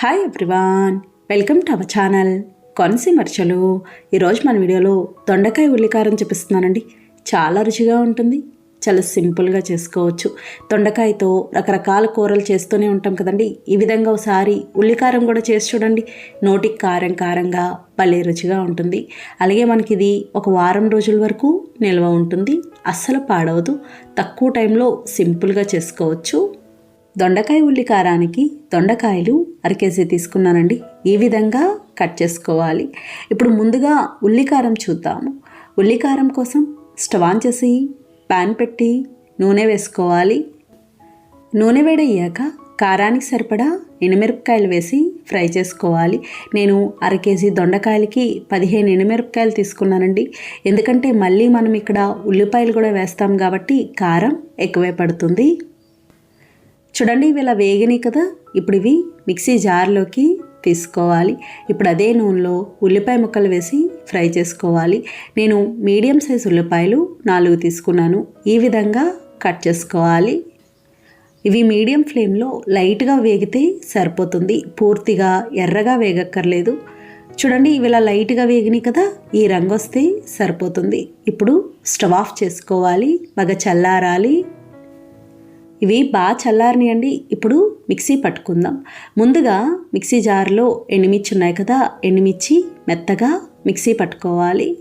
Hi everyone welcome to our channel కొనసీమర్చలు ఈరోజు మన వీడియోలో దొండకాయ ఉల్లికారం చూపిస్తున్నానండి. చాలా రుచిగా ఉంటుంది. చాలా సింపుల్గా చేసుకోవచ్చు. దొండకాయతో రకరకాల కూరలు చేస్తూనే ఉంటాం కదండి. ఈ విధంగా ఒకసారి ఉల్లికారం కూడా చేసి చూడండి. నోటికి కారం కారంగా భలే రుచిగా ఉంటుంది. అలాగే మనకి ఇది ఒక వారం రోజుల వరకు నిల్వ ఉంటుంది. అస్సలు పాడవదు. తక్కువ టైంలో సింపుల్గా చేసుకోవచ్చు. దొండకాయ ఉల్లి కారానికి దొండకాయలు అరకేజీ తీసుకున్నానండి. ఈ విధంగా కట్ చేసుకోవాలి. ఇప్పుడు ముందుగా ఉల్లికారం చూద్దాము. ఉల్లికారం కోసం స్టవ్ ఆన్ చేసి ప్యాన్ పెట్టి నూనె వేసుకోవాలి. నూనె వేడయ్యాక కారానికి సరిపడా ఎండుమిరపకాయలు వేసి ఫ్రై చేసుకోవాలి. నేను అర కేజీ దొండకాయలకి పదిహేను ఎండుమిరపకాయలు తీసుకున్నానండి. ఎందుకంటే మళ్ళీ మనం ఇక్కడ ఉల్లిపాయలు కూడా వేస్తాం కాబట్టి కారం ఎక్కువే పడుతుంది. చూడండి ఇవి ఇలా వేగినాయి కదా. ఇప్పుడు ఇవి మిక్సీ జార్లోకి తీసుకోవాలి. ఇప్పుడు అదే నూనెలో ఉల్లిపాయ ముక్కలు వేసి ఫ్రై చేసుకోవాలి. నేను మీడియం సైజ్ ఉల్లిపాయలు నాలుగు తీసుకున్నాను. ఈ విధంగా కట్ చేసుకోవాలి. ఇవి మీడియం ఫ్లేమ్లో లైట్గా వేగితే సరిపోతుంది. పూర్తిగా ఎర్రగా వేగక్కర్లేదు. చూడండి ఇవి ఇలా లైట్గా వేగినాయి కదా ఈ రంగు వస్తే సరిపోతుంది. ఇప్పుడు స్టవ్ ఆఫ్ చేసుకోవాలి. బాగా చల్లారాలి. ఇవి బాగా చల్లారనియండి. ఇప్పుడు మిక్సీ పట్టుకుందాం. ముందుగా మిక్సీ జార్లో ఎండుమిర్చి ఉన్నాయి కదా ఎండుమిర్చి మెత్తగా మిక్సీ పట్టుకోవాలి.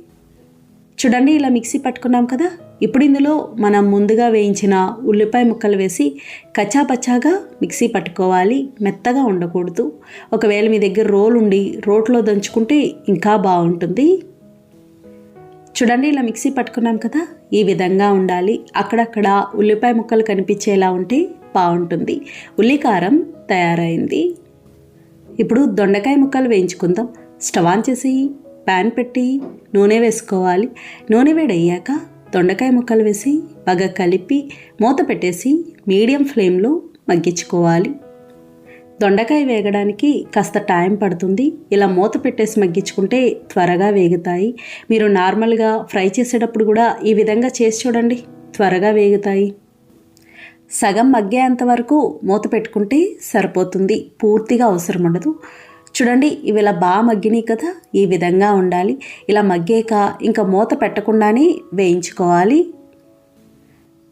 చూడండి ఇలా మిక్సీ పట్టుకున్నాం కదా. ఇప్పుడు ఇందులో మనం ముందుగా వేయించిన ఉల్లిపాయ ముక్కలు వేసి కచ్చాపచ్చాగా మిక్సీ పట్టుకోవాలి. మెత్తగా ఉండకూడదు. ఒకవేళ మీ దగ్గర రోల్ ఉండి రోట్లో దంచుకుంటే ఇంకా బాగుంటుంది. చూడండి ఇలా మిక్సీ పట్టుకున్నాం కదా ఈ విధంగా ఉండాలి. అక్కడక్కడ ఉల్లిపాయ ముక్కలు కనిపించేలా ఉంటే బాగుంటుంది. ఉల్లికారం తయారైంది. ఇప్పుడు దొండకాయ ముక్కలు వేయించుకుందాం. స్టవ్ ఆన్ చేసి ప్యాన్ పెట్టి నూనె వేసుకోవాలి. నూనె వేడయ్యాక దొండకాయ ముక్కలు వేసి బాగా కలిపి మూత పెట్టేసి మీడియం ఫ్లేమ్లో మగ్గించుకోవాలి. దొండకాయ వేగడానికి కాస్త టైం పడుతుంది. ఇలా మూత పెట్టేసి మగ్గించుకుంటే త్వరగా వేగుతాయి. మీరు నార్మల్గా ఫ్రై చేసేటప్పుడు కూడా ఈ విధంగా చేసి చూడండి. త్వరగా వేగుతాయి. సగం మగ్గేంత వరకు మూత పెట్టుకుంటే సరిపోతుంది. పూర్తిగా అవసరం ఉండదు. చూడండి ఇవి ఇలా బాగా మగ్గినాయి కదా ఈ విధంగా ఉండాలి. ఇలా మగ్గాక ఇంకా మూత పెట్టకుండానే వేయించుకోవాలి.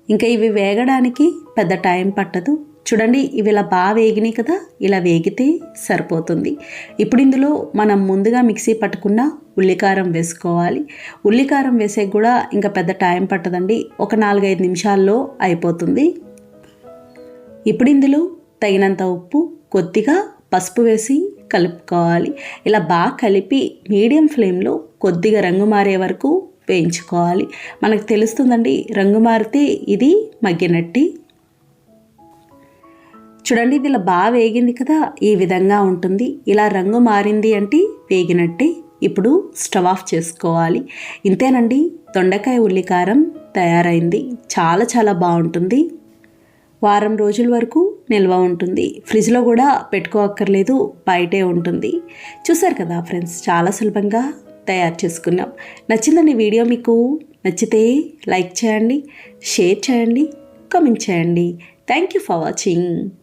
ఇంకా ఇవి వేగడానికి పెద్ద టైం పట్టదు. చూడండి ఇవి ఇలా బాగా వేగినాయి కదా ఇలా వేగితే సరిపోతుంది. ఇప్పుడు ఇందులో మనం ముందుగా మిక్సీ పట్టుకున్న ఉల్లికారం వేసుకోవాలి. ఉల్లికారం వేసే కూడా ఇంకా పెద్ద టైం పట్టదండి ఒక నాలుగైదు నిమిషాల్లో అయిపోతుంది. ఇప్పుడు ఇందులో తగినంత ఉప్పు కొద్దిగా పసుపు వేసి కలుపుకోవాలి. ఇలా బాగా కలిపి మీడియం ఫ్లేమ్లో కొద్దిగా రంగు మారే వరకు వేయించుకోవాలి. మనకు తెలుస్తుందండి రంగు మారితే ఇది మగ్గినట్టి. చూడండి ఇది ఇలా బాగా వేగింది కదా ఈ విధంగా ఉంటుంది. ఇలా రంగు మారింది అంటే వేగినట్టే. ఇప్పుడు స్టవ్ ఆఫ్ చేసుకోవాలి. ఇంతేనండి దొండకాయ ఉల్లికారం తయారైంది. చాలా చాలా బాగుంటుంది. వారం రోజుల వరకు నిల్వ ఉంటుంది. ఫ్రిడ్జ్లో కూడా పెట్టుకోక్కర్లేదు బయటే ఉంటుంది. చూసారు కదా ఫ్రెండ్స్ చాలా సులభంగా తయారు చేసుకున్నాం. నచ్చిందండి వీడియో మీకు నచ్చితే లైక్ చేయండి షేర్ చేయండి కామెంట్ చేయండి. Thank you for watching.